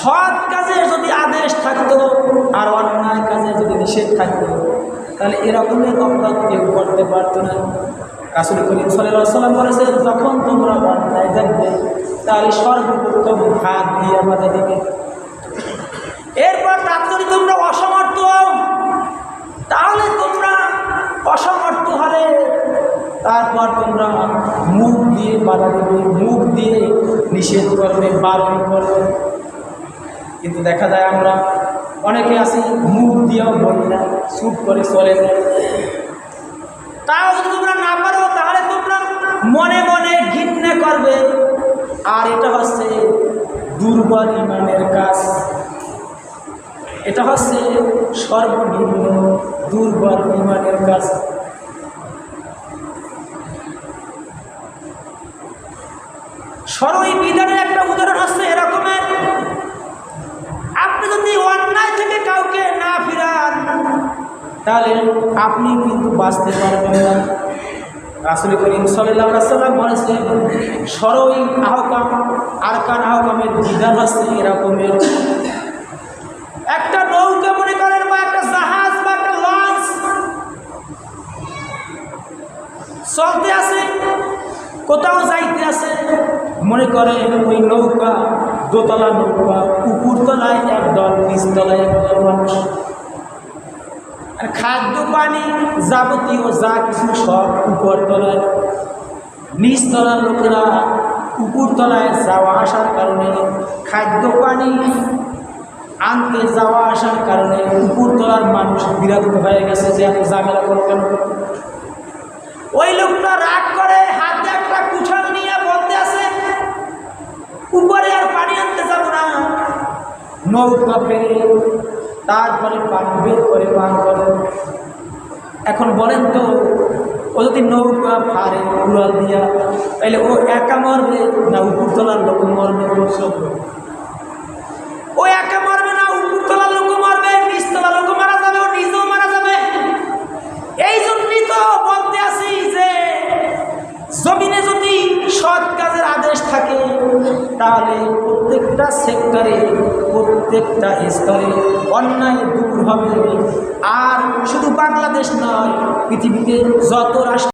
সৎ কাজের যদি আদেশ থাকতো আর অন্যায় কাজে যদি নিষেধ থাকতো, তাহলে এরকমের অপরাধ কেউ করতে পারতো না। রাসুল করিম সাল্লাম বলেছে, যখন তোমরা অন্যায় দেখবে, তাহলে সর্বপ্রথম হাত দিয়ে বাধা দিবে। এরপর তার তোমরা অসমর্থ তাহলে তোমরা অসমর্থ হলে তারপর তোমরা মুখ দিয়ে বাধা দেবে, মুখ দিয়ে নিষেধ করবে, বারণ করবে। কিন্তু দেখা যায় আমরা অনেকে আসি মুখ দিয়েও বলি না, চুপ করে চলে যায়। তাও যদি তোমরা না পারো, তাহলে তোমরা মনে মনে ঘৃণা করবে। আর এটা হচ্ছে দুর্বল ইমানের কাজ। এটা হচ্ছে সর্বনিম্ন দুর্বল ইমানের কাজ। সরই বিধানের একটা উদাহরণ হচ্ছে এরকমের আপনি যদি অন্যায় থেকে কাউকে না ফিরান তাহলে আপনি কিন্তু বাঁচতে পারবেন না। রাসুল করিম সাল্লাহ সাল্লাম বলেছেন, সরই আহকাম আরকান আহকামের বিধান হচ্ছে এরকমের। একটা নৌকা মনে করেন বা একটা জাহাজ বা একটা লঞ্চ চলতে আছে, কোথাও যাইতে আছে, মনে করে ওই নৌকা দোতলা নৌকা, উপরতলায় একদল, নিচতলায় একদল মানুষ। আর খাদ্য পানি যাবতীয় যা কিছু সব উপরতলায়। নিচতলার লোকেরা উপরতলায় যাওয়া আসার কারণে, খাদ্য পানি আনতে যাওয়া আসার কারণে উপরতলার মানুষ বিরক্ত হয়ে গেছে যে এত ঝামেলা করো কেন? ওই লোকটা রাগ করে, হাতে একটা কুঠার নিয়ে বলতে আছে, উপরে আর পানি আনতে যাব না। নৌকা ফেরে তারপরে পানি, বের করে পান করে। এখন বলেন তো, ও যদি নৌকা ফারে উড়াল দিয়া তাহলে ও একা মরবে না উপরতলার লোক মরবে ও তাহলে প্রত্যেকটা সেক্টরে, প্রত্যেকটা স্তরে অন্যায় দূর হবে। আর শুধু বাংলাদেশ নয়, পৃথিবীতে যত রাষ্ট্র